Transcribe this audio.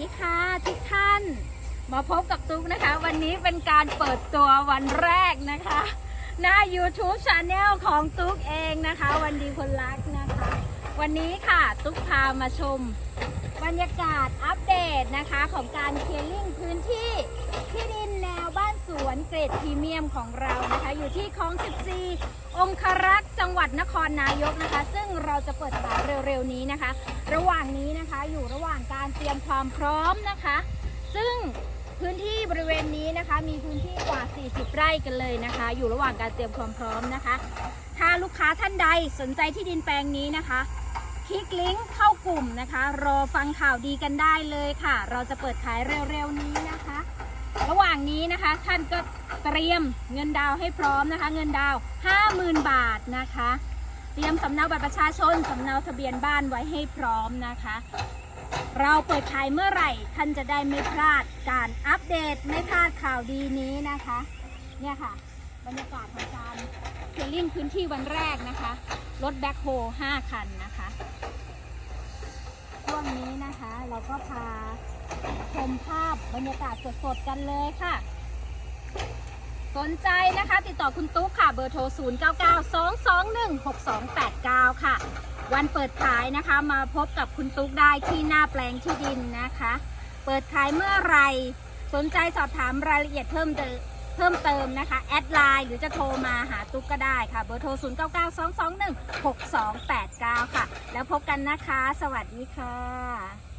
ดีค่ะทุกท่าน มาพบกับตุ๊กนะคะ วันนี้เป็นการเปิดตัววันแรกนะคะหน้า YouTube Channel ของตุ๊กเองนะคะ วันดีคนรักนะคะ วันนี้ค่ะตุ๊กพามาชม บรรยากาศอัปเดตนะคะของการเคลียร์ลิงพื้นที่ที่ดินแนวบ้านสวน เกรดพรีเมียมของเรานะคะ อยู่ที่คลอง14 องครักษ์จังหวัดนครนายกนะคะ ซึ่งเราจะเปิดขายเร็วๆนี้นะคะ ระหว่างนี้นะคะอยู่ระหว่างการเตรียมความพร้อมนะคะ ซึ่งพื้นที่บริเวณนี้นะคะ มีพื้นที่กว่า 40 ไร่กันเลยนะคะ อยู่ระหว่างการเตรียมความพร้อมนะคะ ถ้าลูกค้าท่านใดสนใจที่ดินแปลงนี้นะคะคลิกลิงก์เข้ากลุ่มนะคะ รอฟังข่าวดีกันได้เลยค่ะ เราจะเปิดขายเร็วๆนี้นะคะ ระหว่างนี้นะคะท่านก็เตรียมเงินดาวให้พร้อมนะคะ เงินดาว 50,000 บาทนะคะ เตรียมสำเนาบัตรประชาชนสำเนาทะเบียนบ้านไว้ให้พร้อมนะคะ เราเปิดขายเมื่อไหร่ท่านจะได้ไม่พลาดการอัปเดตไม่พลาดข่าวดีนี้นะคะ เนี่ยค่ะ บรรยากาศของการเคลียร์ลิงพื้นที่วันแรกนะคะรถแบ็คโฮ5คันนะคะช่วงนี้นะคะเราก็พา ชมภาพบรรยากาศสดๆกันเลยค่ะ สนใจนะคะ ติดต่อคุณตุ๊กค่ะเบอร์โทร 0 9 9 2 2 1 6 2 8 9 ค่ะ วันเปิดขายนะคะมาพบกับคุณตุ๊กได้ที่หน้าแปลงที่ดินนะคะ เปิดขายเมื่อไร สนใจสอบถามรายละเอียดเพิ่มเติมเพิ่มเติมนะคะ แอดไลน์หรือจะโทรมาหาตุ๊กก็ได้ค่ะ เบอร์โทร 0 9 9 2 2 1 6 2 8 9 ค่ะ แล้วพบกันนะคะ สวัสดีค่ะ